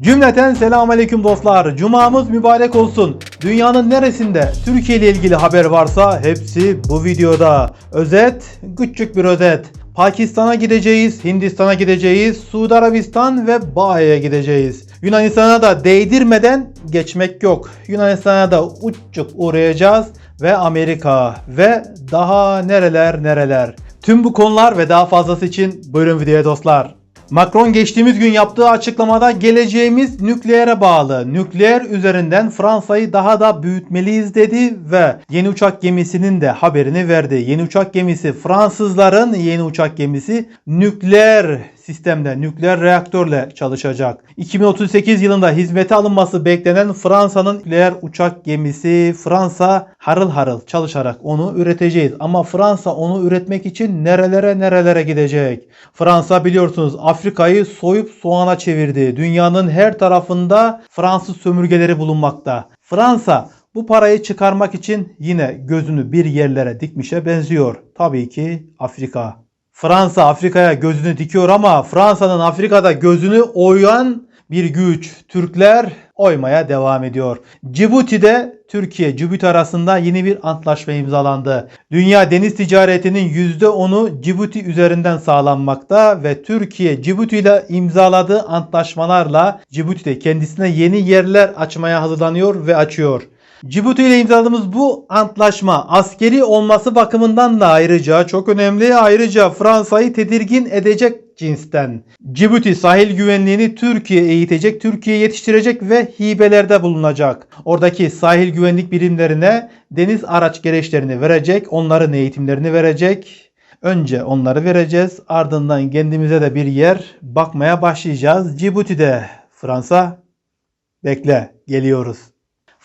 Cümleten selamünaleyküm dostlar. Cumamız mübarek olsun. Dünyanın neresinde Türkiye ile ilgili haber varsa hepsi bu videoda. Özet, küçük bir özet. Pakistan'a gideceğiz, Hindistan'a gideceğiz, Suudi Arabistan ve Bahi'ye gideceğiz. Yunanistan'a da değdirmeden geçmek yok. Yunanistan'a da uççuk uğrayacağız ve Amerika ve daha nereler nereler. Tüm bu konular ve daha fazlası için buyurun videoya dostlar. Macron geçtiğimiz gün yaptığı açıklamada geleceğimiz nükleere bağlı. Nükleer üzerinden Fransa'yı daha da büyütmeliyiz dedi ve yeni uçak gemisinin de haberini verdi. Yeni uçak gemisi Fransızların yeni uçak gemisi nükleer sistemde, nükleer reaktörle çalışacak. 2038 yılında hizmete alınması beklenen Fransa'nın nükleer uçak gemisi Fransa harıl harıl çalışarak onu üreteceğiz. Ama Fransa onu üretmek için nerelere nerelere gidecek? Fransa biliyorsunuz Afrika'yı soyup soğana çevirdi. Dünyanın her tarafında Fransız sömürgeleri bulunmakta. Fransa bu parayı çıkarmak için yine gözünü bir yerlere dikmişe benziyor. Tabii ki Afrika. Fransa Afrika'ya gözünü dikiyor ama Fransa'nın Afrika'da gözünü oyan bir güç. Türkler oymaya devam ediyor. Cibuti'de Türkiye Cibuti arasında yeni bir antlaşma imzalandı. Dünya deniz ticaretinin %10'u Cibuti üzerinden sağlanmakta ve Türkiye Cibuti ile imzaladığı antlaşmalarla Cibuti'de kendisine yeni yerler açmaya hazırlanıyor ve açıyor. Cibuti ile imzaladığımız bu antlaşma askeri olması bakımından da ayrıca çok önemli. Ayrıca Fransa'yı tedirgin edecek cinsten. Cibuti sahil güvenliğini Türkiye eğitecek, Türkiye yetiştirecek ve hibelerde bulunacak. Oradaki sahil güvenlik birimlerine deniz araç gereçlerini verecek, onların eğitimlerini verecek. Önce onları vereceğiz, ardından kendimize de bir yer bakmaya başlayacağız. Cibuti'de Fransa bekle geliyoruz.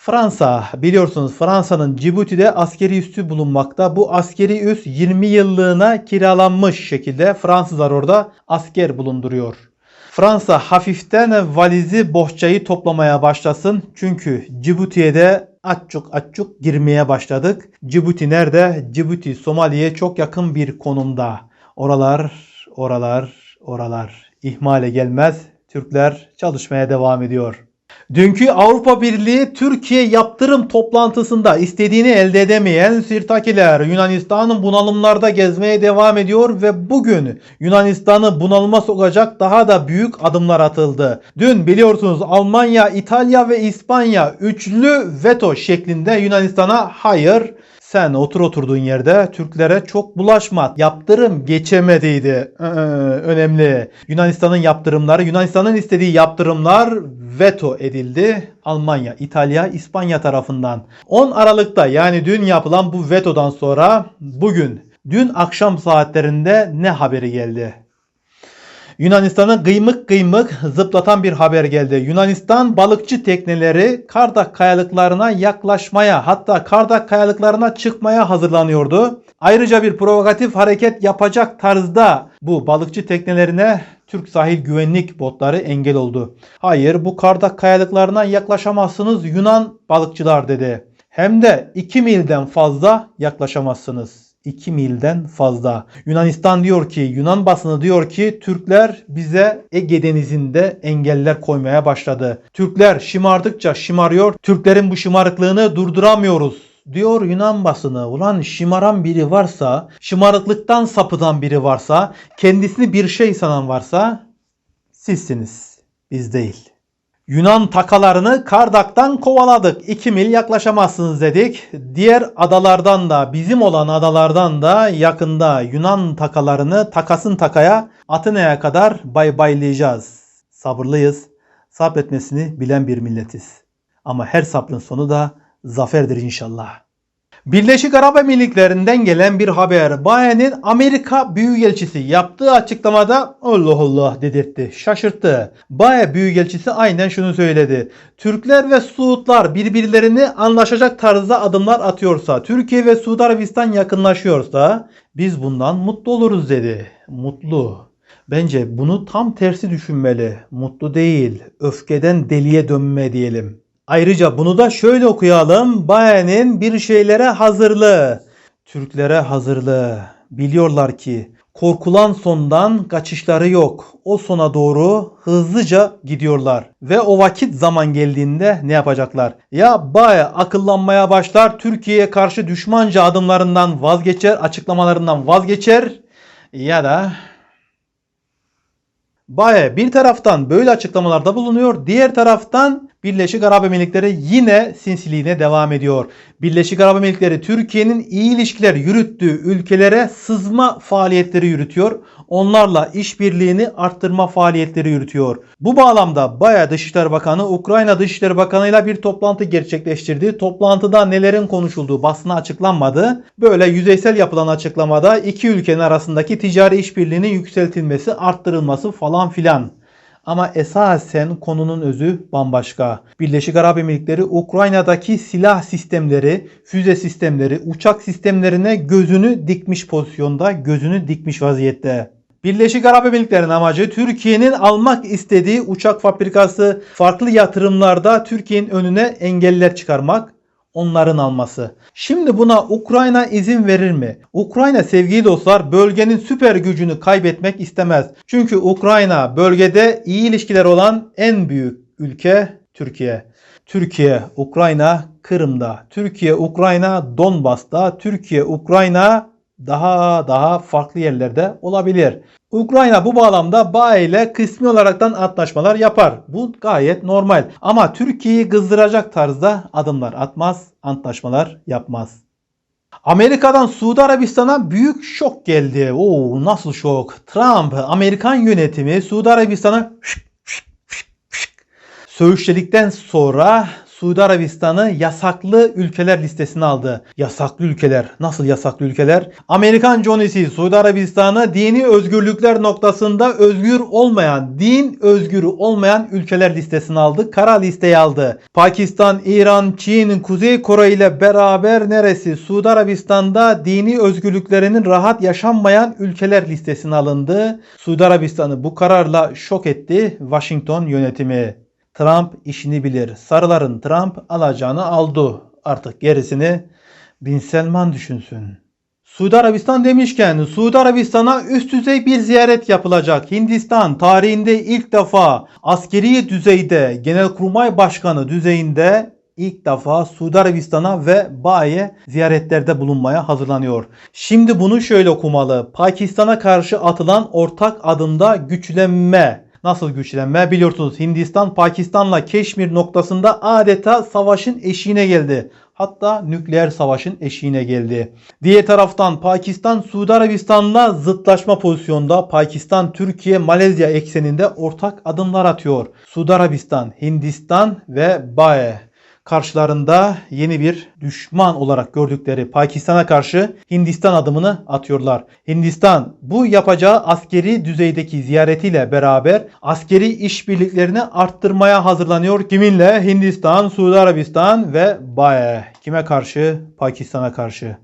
Fransa biliyorsunuz Fransa'nın Cibuti'de askeri üssü bulunmakta. Bu askeri üs 20 yıllığına kiralanmış şekilde Fransızlar orada asker bulunduruyor. Fransa hafiften valizi bohçayı toplamaya başlasın. Çünkü Cibuti'ye de aççuk aççuk girmeye başladık. Cibuti nerede? Cibuti Somali'ye çok yakın bir konumda. Oralar, oralar, oralar. İhmale gelmez. Türkler çalışmaya devam ediyor. Dünkü Avrupa Birliği Türkiye yaptırım toplantısında istediğini elde edemeyen Sirtakiler Yunanistan'ın bunalımlarda gezmeye devam ediyor ve bugün Yunanistan'ı bunalıma sokacak daha da büyük adımlar atıldı. Dün biliyorsunuz Almanya, İtalya ve İspanya üçlü veto şeklinde Yunanistan'a hayır sen otur oturduğun yerde Türklere çok bulaşma. Yaptırım geçemediydi. Ee, önemli. Yunanistan'ın yaptırımları, Yunanistan'ın istediği yaptırımlar veto edildi. Almanya, İtalya, İspanya tarafından. 10 Aralık'ta yani dün yapılan bu vetodan sonra bugün, dün akşam saatlerinde ne haberi geldi? Yunanistan'ı kıymık kıymık zıplatan bir haber geldi. Yunanistan balıkçı tekneleri Kardak kayalıklarına yaklaşmaya hatta Kardak kayalıklarına çıkmaya hazırlanıyordu. Ayrıca bir provokatif hareket yapacak tarzda bu balıkçı teknelerine Türk sahil güvenlik botları engel oldu. Hayır bu Kardak kayalıklarına yaklaşamazsınız Yunan balıkçılar dedi. Hem de 2 milden fazla yaklaşamazsınız. 2 milden fazla. Yunanistan diyor ki, Yunan basını diyor ki Türkler bize Ege Denizi'nde engeller koymaya başladı. Türkler şımardıkça şımarıyor. Türklerin bu şımarıklığını durduramıyoruz diyor Yunan basını. Ulan şımaran biri varsa, şımarıklıktan sapıdan biri varsa, kendisini bir şey sanan varsa sizsiniz. Biz değil. Yunan takalarını Kardak'tan kovaladık. 2 mil yaklaşamazsınız dedik. Diğer adalardan da bizim olan adalardan da yakında Yunan takalarını takasın takaya Atina'ya kadar bay baylayacağız. Sabırlıyız. Sabretmesini bilen bir milletiz. Ama her sabrın sonu da zaferdir inşallah. Birleşik Arap Emirlikleri'nden gelen bir haber. Baye'nin Amerika Büyükelçisi yaptığı açıklamada Allah Allah dedirtti. Şaşırttı. Baye Büyükelçisi aynen şunu söyledi. Türkler ve Suudlar birbirlerini anlaşacak tarzda adımlar atıyorsa, Türkiye ve Suudi Arabistan yakınlaşıyorsa biz bundan mutlu oluruz dedi. Mutlu. Bence bunu tam tersi düşünmeli. Mutlu değil. Öfkeden deliye dönme diyelim. Ayrıca bunu da şöyle okuyalım. Baye'nin bir şeylere hazırlığı. Türklere hazırlığı. Biliyorlar ki Korkulan sondan kaçışları yok. O sona doğru hızlıca gidiyorlar. Ve o vakit zaman geldiğinde ne yapacaklar? Ya Bae akıllanmaya başlar, Türkiye'ye karşı düşmanca adımlarından vazgeçer, açıklamalarından vazgeçer ya da Bae bir taraftan böyle açıklamalarda bulunuyor, diğer taraftan Birleşik Arap Emirlikleri yine sinsiliğine devam ediyor. Birleşik Arap Emirlikleri Türkiye'nin iyi ilişkiler yürüttüğü ülkelere sızma faaliyetleri yürütüyor. Onlarla işbirliğini arttırma faaliyetleri yürütüyor. Bu bağlamda Bae Dışişleri Bakanı Ukrayna Dışişleri Bakanı ile bir toplantı gerçekleştirdi. Toplantıda nelerin konuşulduğu basına açıklanmadı. Böyle yüzeysel yapılan açıklamada iki ülkenin arasındaki ticari işbirliğinin yükseltilmesi, arttırılması falan filan. Ama esasen konunun özü bambaşka. Birleşik Arap Emirlikleri Ukrayna'daki silah sistemleri, füze sistemleri, uçak sistemlerine gözünü dikmiş pozisyonda, gözünü dikmiş vaziyette. Birleşik Arap Emirlikleri'nin amacı Türkiye'nin almak istediği uçak fabrikası, farklı yatırımlarda Türkiye'nin önüne engeller çıkarmak onların alması. Şimdi buna Ukrayna izin verir mi? Ukrayna sevgili dostlar bölgenin süper gücünü kaybetmek istemez. Çünkü Ukrayna bölgede iyi ilişkiler olan en büyük ülke Türkiye. Türkiye, Ukrayna Kırım'da, Türkiye, Ukrayna Donbas'ta, Türkiye, Ukrayna daha daha farklı yerlerde olabilir. Ukrayna bu bağlamda BAE ile kısmi olaraktan antlaşmalar yapar. Bu gayet normal. Ama Türkiye'yi kızdıracak tarzda adımlar atmaz, antlaşmalar yapmaz. Amerika'dan Suudi Arabistan'a büyük şok geldi. Oo nasıl şok? Trump, Amerikan yönetimi Suudi Arabistan'a söğüşledikten sonra Suudi Arabistan'ı yasaklı ülkeler listesine aldı. Yasaklı ülkeler. Nasıl yasaklı ülkeler? Amerikan Johnny'si Suudi Arabistan'ı dini özgürlükler noktasında özgür olmayan, din özgürü olmayan ülkeler listesine aldı. Kara listeye aldı. Pakistan, İran, Çin, Kuzey Kore ile beraber neresi? Suudi Arabistan'da dini özgürlüklerinin rahat yaşanmayan ülkeler listesine alındı. Suudi Arabistan'ı bu kararla şok etti Washington yönetimi. Trump işini bilir. Sarıların Trump alacağını aldı. Artık gerisini Bin Selman düşünsün. Suudi Arabistan demişken Suudi Arabistan'a üst düzey bir ziyaret yapılacak. Hindistan tarihinde ilk defa askeri düzeyde Genelkurmay Başkanı düzeyinde ilk defa Suudi Arabistan'a ve BAE'ye ziyaretlerde bulunmaya hazırlanıyor. Şimdi bunu şöyle okumalı. Pakistan'a karşı atılan ortak adımda güçlenme Nasıl güçlenme? Biliyorsunuz Hindistan Pakistan'la Keşmir noktasında adeta savaşın eşiğine geldi. Hatta nükleer savaşın eşiğine geldi. Diğer taraftan Pakistan Suudi Arabistan'la zıtlaşma pozisyonda Pakistan, Türkiye, Malezya ekseninde ortak adımlar atıyor. Suudi Arabistan, Hindistan ve BAE karşılarında yeni bir düşman olarak gördükleri Pakistan'a karşı Hindistan adımını atıyorlar. Hindistan bu yapacağı askeri düzeydeki ziyaretiyle beraber askeri işbirliklerini arttırmaya hazırlanıyor. Kiminle? Hindistan, Suudi Arabistan ve BAE. Kime karşı? Pakistan'a karşı.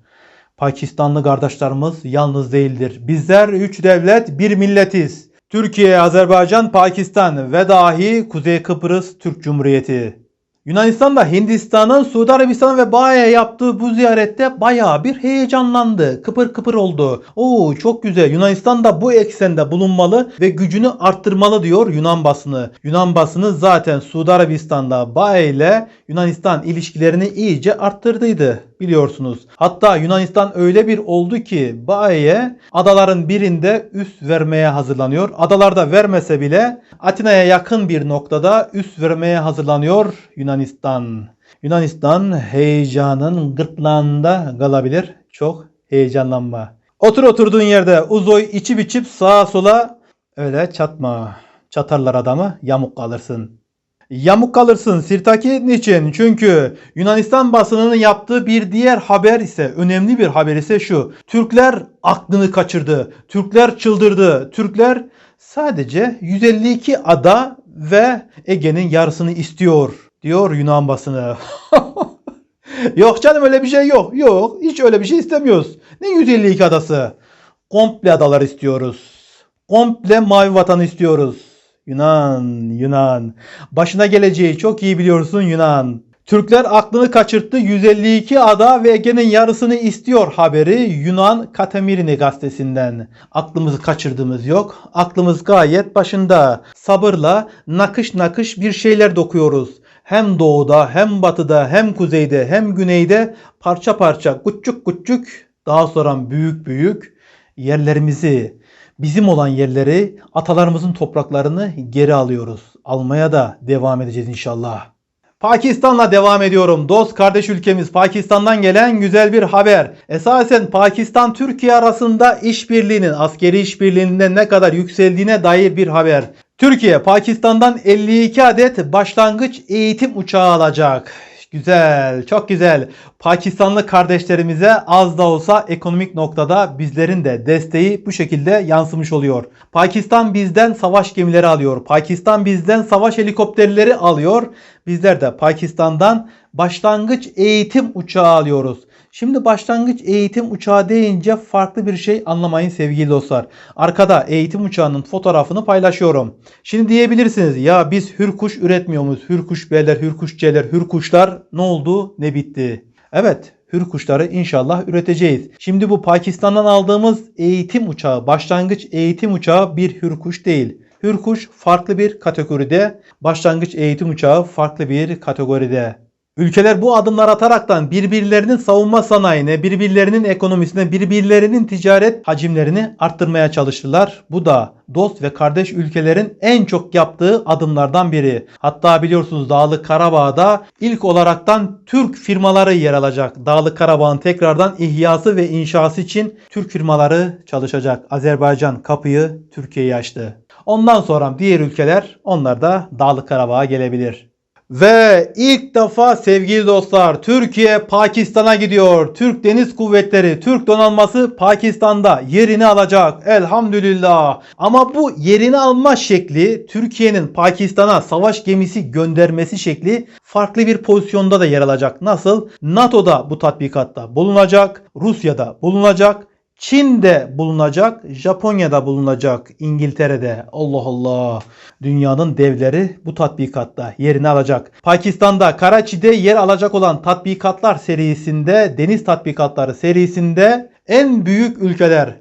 Pakistanlı kardeşlerimiz yalnız değildir. Bizler üç devlet bir milletiz. Türkiye, Azerbaycan, Pakistan ve dahi Kuzey Kıbrıs Türk Cumhuriyeti. Yunanistan da Hindistan'ın Suudi Arabistan ve BAE'ye yaptığı bu ziyarette bayağı bir heyecanlandı. Kıpır kıpır oldu. Oo çok güzel. Yunanistan da bu eksende bulunmalı ve gücünü arttırmalı diyor Yunan basını. Yunan basını zaten Suudi Arabistan'da BAE ile Yunanistan ilişkilerini iyice arttırdıydı biliyorsunuz. Hatta Yunanistan öyle bir oldu ki BAE'ye adaların birinde üst vermeye hazırlanıyor. Adalarda vermese bile Atina'ya yakın bir noktada üst vermeye hazırlanıyor Yunanistan. Yunanistan heyecanın gırtlağında kalabilir. Çok heyecanlanma. Otur oturduğun yerde uzoy içip içip sağa sola öyle çatma. Çatarlar adamı yamuk kalırsın. Yamuk kalırsın Sirtaki niçin? Çünkü Yunanistan basınının yaptığı bir diğer haber ise önemli bir haber ise şu. Türkler aklını kaçırdı. Türkler çıldırdı. Türkler sadece 152 ada ve Ege'nin yarısını istiyor diyor Yunan basını. yok canım öyle bir şey yok. Yok hiç öyle bir şey istemiyoruz. Ne 152 adası? Komple adalar istiyoruz. Komple mavi vatan istiyoruz. Yunan, Yunan. Başına geleceği çok iyi biliyorsun Yunan. Türkler aklını kaçırttı 152 ada ve Ege'nin yarısını istiyor haberi Yunan Katemirini gazetesinden. Aklımızı kaçırdığımız yok. Aklımız gayet başında. Sabırla nakış nakış bir şeyler dokuyoruz. Hem doğuda hem batıda hem kuzeyde hem güneyde parça parça küçük küçük daha sonra büyük büyük yerlerimizi bizim olan yerleri atalarımızın topraklarını geri alıyoruz. Almaya da devam edeceğiz inşallah. Pakistan'la devam ediyorum. Dost kardeş ülkemiz Pakistan'dan gelen güzel bir haber. Esasen Pakistan Türkiye arasında işbirliğinin askeri işbirliğinin ne kadar yükseldiğine dair bir haber. Türkiye Pakistan'dan 52 adet başlangıç eğitim uçağı alacak. Güzel, çok güzel. Pakistanlı kardeşlerimize az da olsa ekonomik noktada bizlerin de desteği bu şekilde yansımış oluyor. Pakistan bizden savaş gemileri alıyor. Pakistan bizden savaş helikopterleri alıyor. Bizler de Pakistan'dan başlangıç eğitim uçağı alıyoruz. Şimdi başlangıç eğitim uçağı deyince farklı bir şey anlamayın sevgili dostlar. Arkada eğitim uçağının fotoğrafını paylaşıyorum. Şimdi diyebilirsiniz ya biz hürkuş üretmiyor muyuz? Hürkuş B'ler, hürkuş C'ler, hürkuşlar ne oldu ne bitti? Evet hürkuşları inşallah üreteceğiz. Şimdi bu Pakistan'dan aldığımız eğitim uçağı, başlangıç eğitim uçağı bir hürkuş değil. Hürkuş farklı bir kategoride, başlangıç eğitim uçağı farklı bir kategoride. Ülkeler bu adımlar ataraktan birbirlerinin savunma sanayine, birbirlerinin ekonomisine, birbirlerinin ticaret hacimlerini arttırmaya çalışırlar. Bu da dost ve kardeş ülkelerin en çok yaptığı adımlardan biri. Hatta biliyorsunuz Dağlık Karabağ'da ilk olaraktan Türk firmaları yer alacak. Dağlık Karabağ'ın tekrardan ihyası ve inşası için Türk firmaları çalışacak. Azerbaycan kapıyı Türkiye'ye açtı. Ondan sonra diğer ülkeler onlar da Dağlık Karabağ'a gelebilir. Ve ilk defa sevgili dostlar Türkiye Pakistan'a gidiyor. Türk Deniz Kuvvetleri, Türk donanması Pakistan'da yerini alacak. Elhamdülillah. Ama bu yerini alma şekli Türkiye'nin Pakistan'a savaş gemisi göndermesi şekli farklı bir pozisyonda da yer alacak. Nasıl? NATO'da bu tatbikatta bulunacak, Rusya'da bulunacak, Çin'de bulunacak, Japonya'da bulunacak, İngiltere'de. Allah Allah. Dünyanın devleri bu tatbikatta yerini alacak. Pakistan'da Karachi'de yer alacak olan tatbikatlar serisinde, deniz tatbikatları serisinde en büyük ülkeler,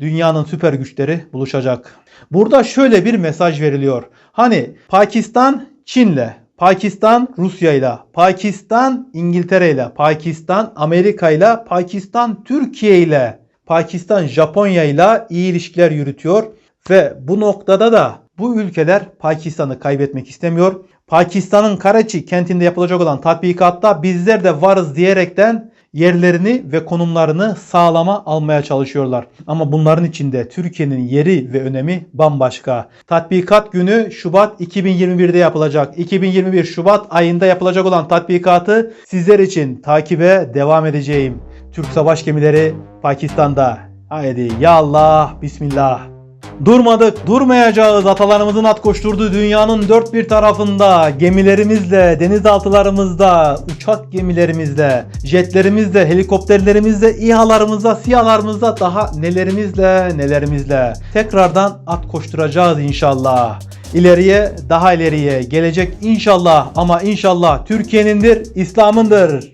dünyanın süper güçleri buluşacak. Burada şöyle bir mesaj veriliyor. Hani Pakistan Çin'le, Pakistan Rusya ile, Pakistan İngiltere ile, Pakistan Amerika ile, Pakistan Türkiye ile Pakistan Japonya ile iyi ilişkiler yürütüyor ve bu noktada da bu ülkeler Pakistan'ı kaybetmek istemiyor. Pakistan'ın Karachi kentinde yapılacak olan tatbikatta bizler de varız diyerekten yerlerini ve konumlarını sağlama almaya çalışıyorlar. Ama bunların içinde Türkiye'nin yeri ve önemi bambaşka. Tatbikat günü Şubat 2021'de yapılacak. 2021 Şubat ayında yapılacak olan tatbikatı sizler için takibe devam edeceğim. Türk savaş gemileri Pakistan'da. Haydi ya Allah bismillah. Durmadık, durmayacağız. Atalarımızın at koşturduğu dünyanın dört bir tarafında gemilerimizle, denizaltılarımızda, uçak gemilerimizle, jetlerimizle, helikopterlerimizle, İHA'larımızla, SİHA'larımızla daha nelerimizle, nelerimizle tekrardan at koşturacağız inşallah. İleriye, daha ileriye gelecek inşallah ama inşallah Türkiye'nindir, İslam'ındır.